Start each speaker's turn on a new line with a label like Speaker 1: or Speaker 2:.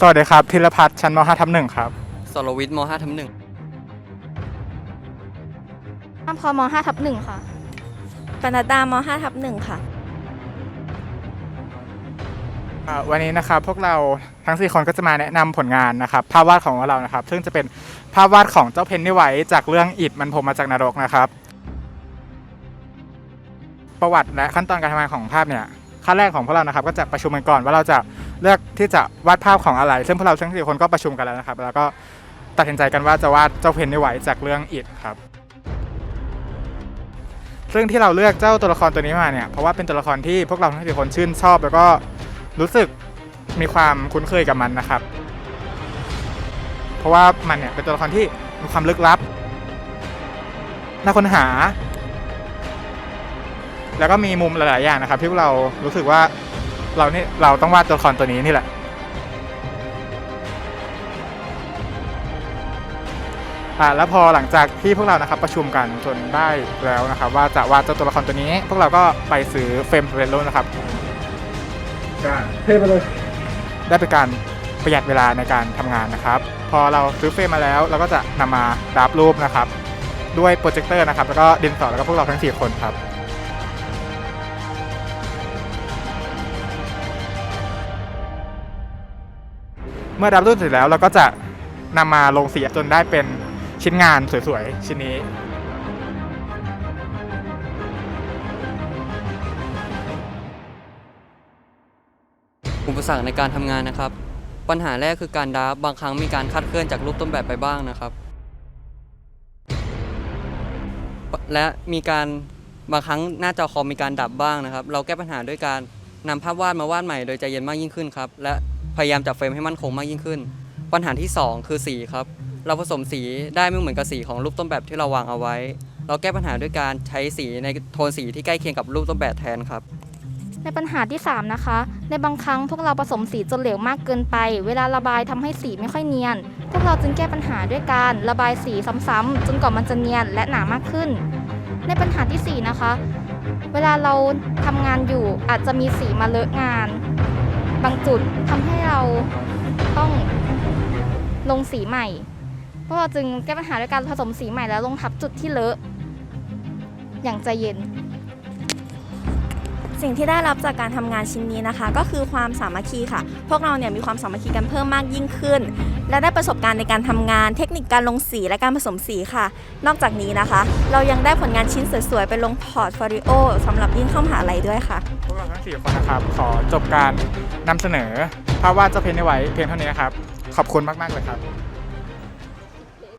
Speaker 1: สวัสดีครับธีรพัฒน์ชั้นม5ทับหนึ่งครับ
Speaker 2: สรวิทย์ม5ทับหนึ่ง
Speaker 3: ข้ามพม5ทับหนึ่งค่ะ
Speaker 4: ปนัดดาม5ทับหนึ่งค่ะ
Speaker 1: อ่าวันนี้นะครับพวกเราทั้ง 4 คนก็จะมาแนะนำผลงานนะครับภาพวาดของเรานะครับ ซึ่งจะเป็นภาพวาดของเจ้าเพนนี่ไว้จากเรื่องอิดมันโผล่มาจากนรกนะครับ ประวัติและขั้นตอนการทำงานของภาพเนี่ยขั้นแรกของพวกเรานะครับ ก็จะประชุมกันก่อนว่าเราจะ เลือกที่จะวาดภาพของอะไร ซึ่งพวกเราทั้งสี่คนก็ประชุมกันแล้วนะครับ แล้วก็ตัดสินใจกันว่าจะวาดเจ้าเพนนี่ไวจากเรื่องอิดครับ ซึ่งที่เราเลือกเจ้าตัวละครตัวนี้มาเนี่ย เพราะว่าเป็นตัวละครที่พวกเราทั้งสี่คนชื่นชอบ แล้วก็รู้สึกมีความคุ้นเคยกับมันนะครับ เพราะว่ามันเนี่ยเป็นตัวละครที่มีความลึกลับน่าค้นหา แล้วก็มีมุมหลาย ๆ อย่างนะครับ ที่เรารู้สึกว่า เรานี่เราต้องวาดตัวละครตัวนี้นี่แหละ อ่าแล้วพอหลังจากที่พวกเรานะครับประชุมกันจนได้แล้วนะครับว่าจะวาดเจ้าตัวละครตัวนี้ พวกเราก็ไปซื้อเฟรมเรนโลนะครับ เทไปเลยได้เป็นการประหยัดเวลาในการทำงานนะครับ พอเราซื้อเฟรมมาแล้วเราก็จะนำมาดับรูปนะครับ ด้วยโปรเจคเตอร์นะครับ แล้วก็ดินสอแล้วก็พวกเราทั้ง 4 คนครับ เมื่อดับรูปเสร็จแล้วเราก็จะนำมาลงสีจนได้เป็นชิ้นงานสวยๆ ชิ้นนี้
Speaker 2: อุปสรรคในการทำงานนะครับ ปัญหาแรกคือการดราฟบางครั้งมีการคลาดเคลื่อนจากรูปต้นแบบไปบ้างนะครับ และมีการบางครั้งหน้าจอคอมมีการดับบ้างนะครับ เราแก้ปัญหาด้วยการ นำภาพวาดมาวาดใหม่โดยใจเย็นมากยิ่งขึ้นครับ และพยายามจับเฟรมให้มั่นคงมากยิ่งขึ้น ปัญหาที่สองคือสีครับ เราผสมสีได้ไม่เหมือนกับสีของรูปต้นแบบที่เราวางเอาไว้ เราแก้ปัญหาด้วยการใช้สีในโทนสีที่ใกล้เคียงกับรูปต้นแบบแทนครับ
Speaker 3: ในปัญหาที่ 3 นะคะ ในบางครั้งพวกเราผสมสีจนเหลวมากเกินไป เวลาระบายทำให้สีไม่ค่อยเนียน พวกเราจึงแก้ปัญหาด้วยการระบายสีซ้ำๆจนกว่ามันจะเนียนและหนามากขึ้น ในปัญหาทีสี่ 4 นะคะ เวลาเราทำงานอยู่อาจจะมีสีมาเลอะงาน บางจุดทำให้เราต้องลงสีใหม่พวกเราจึงแก้ปัญหาด้วยการผสมสีใหม่แล้วลงทับจุดที่เลอะ อย่างใจเย็น
Speaker 4: สิ่งที่ได้รับจากการทำงานชิ้นนี้นะคะ ก็คือความสามัคคีค่ะ พวกเราเนี่ยมีความสามัคคีกันเพิ่มมากยิ่งขึ้น และได้ประสบการณ์ในการทำงานเทคนิคการลงสีและการผสมสีค่ะ นอกจากนี้นะคะ เรายังได้ผลงานชิ้นสวยๆ ไปลงพอร์ตโฟลิโอสำหรับยื่นเข้ามหาลัยด้วยค่ะ
Speaker 1: พวกเราทั้ง4คนนะครับขอจบการนำเสนอภาพวาดเจ้าเพนไว้เพียงเท่านี้นะครับขอบคุณมากๆเลยครับ